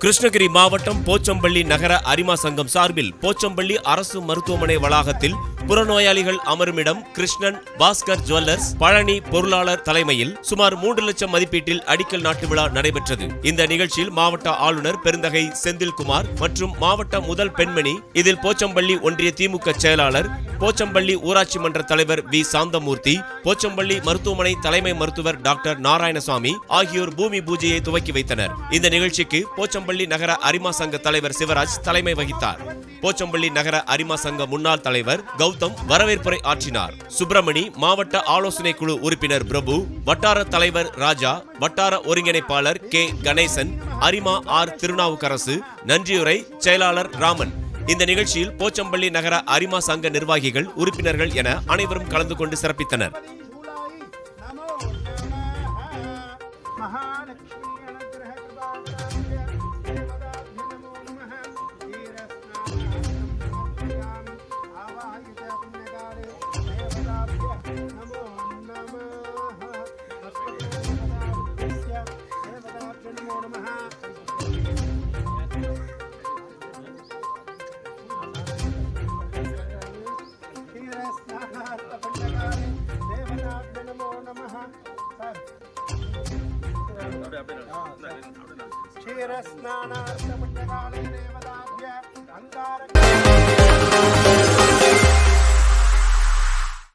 கிருஷ்ணகிரி மாவட்டம் போச்சம்பள்ளி நகர அரிமா சங்கம் சார்பில் போச்சம்பள்ளி அரசு மருத்துவமனை வளாகத்தில் புறநோயாளிகள் அமருமிடம் கிருஷ்ணன் பாஸ்கர் ஜுவல்லர்ஸ் பழனி பொருளாளர் தலைமையில் சுமார் மூன்று லட்சம் மதிப்பீட்டில் அடிக்கல் நாட்டு விழா நடைபெற்றது. இந்த நிகழ்ச்சியில் மாவட்ட ஆளுநர் பெருந்தகை செந்தில்குமார் மற்றும் மாவட்ட முதல் பெண்மணி இதில் போச்சம்பள்ளி ஒன்றிய திமுக செயலாளர் போச்சம்பள்ளி ஊராட்சி மன்ற தலைவர் வி. சாந்தமூர்த்தி போச்சம்பள்ளி மருத்துவமனை தலைமை மருத்துவர் டாக்டர் நாராயணசாமி ஆகியோர் பூமி பூஜையை துவக்கி வைத்தனர். இந்த நிகழ்ச்சிக்கு போச்சம்பள்ளி நகர அரிமா சங்க தலைவர் சிவராஜ் தலைமை வகித்தார். போச்சம்பள்ளி நகர அரிமா சங்க முன்னாள் தலைவர் கௌதம் வரவேற்புரை ஆற்றினார். சுப்பிரமணி மாவட்ட ஆலோசனை குழு உறுப்பினர் பிரபு வட்டார தலைவர் ராஜா வட்டார ஒருங்கிணைப்பாளர் கே. கணேசன் அரிமா ஆர். திருநாவுக்கரசு நன்றியுரை செயலாளர் ராமன். இந்த நிகழ்ச்சியில் போச்சம்பள்ளி நகர அரிமா சங்க நிர்வாகிகள் உறுப்பினர்கள் என அனைவரும் கலந்து கொண்டு சிறப்பித்தனர். ക്ഷീരസ്നാനാർത്ഥപുണ്യകാലേ ദേവതാഭ്യ അങ്കാര